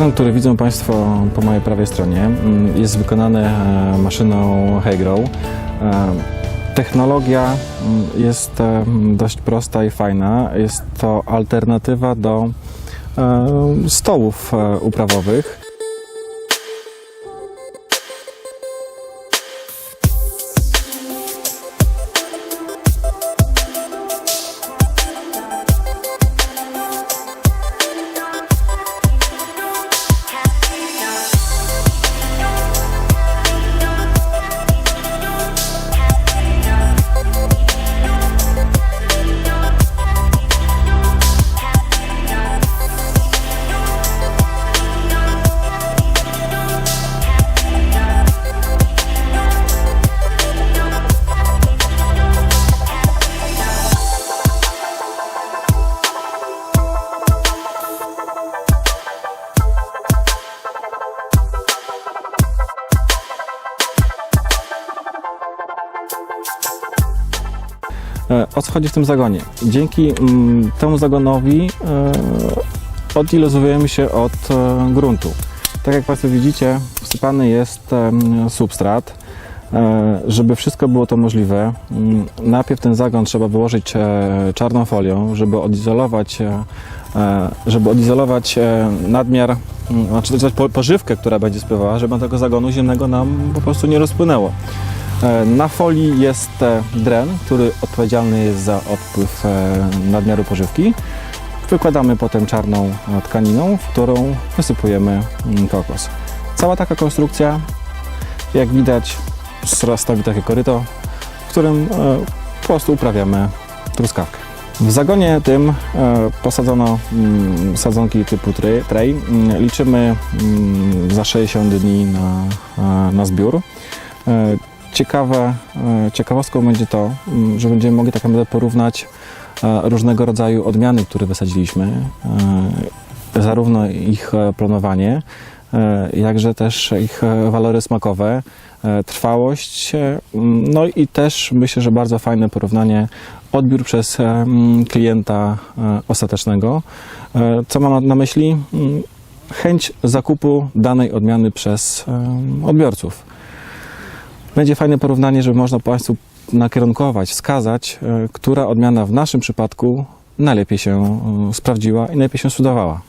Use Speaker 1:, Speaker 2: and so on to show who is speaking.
Speaker 1: Zagon, który widzą Państwo po mojej prawej stronie, mm, jest wykonany e, maszyną Haygrow. E, Technologia mm, jest e, dość prosta i fajna. Jest to alternatywa do stołów uprawowych. O co chodzi w tym zagonie? Dzięki mm, temu zagonowi e, odilozujemy się od e, gruntu. Tak jak Państwo widzicie, wsypany jest substrat. E, Żeby wszystko było to możliwe, najpierw ten zagon trzeba wyłożyć e, czarną folią, żeby odizolować, e, e, żeby odizolować e, nadmiar, znaczy pożywkę, która będzie spływała, żeby tego zagonu ziemnego nam po prostu nie rozpłynęło. E, Na folii jest e, dren, który odpowiedzialny jest za odpływ e, nadmiaru pożywki. Wykładamy potem czarną tkaniną, w którą wysypujemy mm, kokos. Cała taka konstrukcja, jak widać, stanowi takie koryto, w którym po prostu uprawiamy truskawkę. W zagonie tym posadzono mm, sadzonki typu tray. Mm, Liczymy za 60 dni na, na zbiór. Ciekawe, e, ciekawostką będzie to, mm, że będziemy mogli tak naprawdę porównać e, różnego rodzaju odmiany, które wysadziliśmy, e, zarówno ich planowanie, jakże też ich walory smakowe, trwałość, no i też myślę, że bardzo fajne porównanie odbiór przez klienta ostatecznego. Co mam na- myśli? Mm, Chęć zakupu danej odmiany przez odbiorców. Będzie fajne porównanie, żeby można Państwu nakierunkować, wskazać, e, która odmiana w naszym przypadku najlepiej się e, sprawdziła i najlepiej się sprzedawała.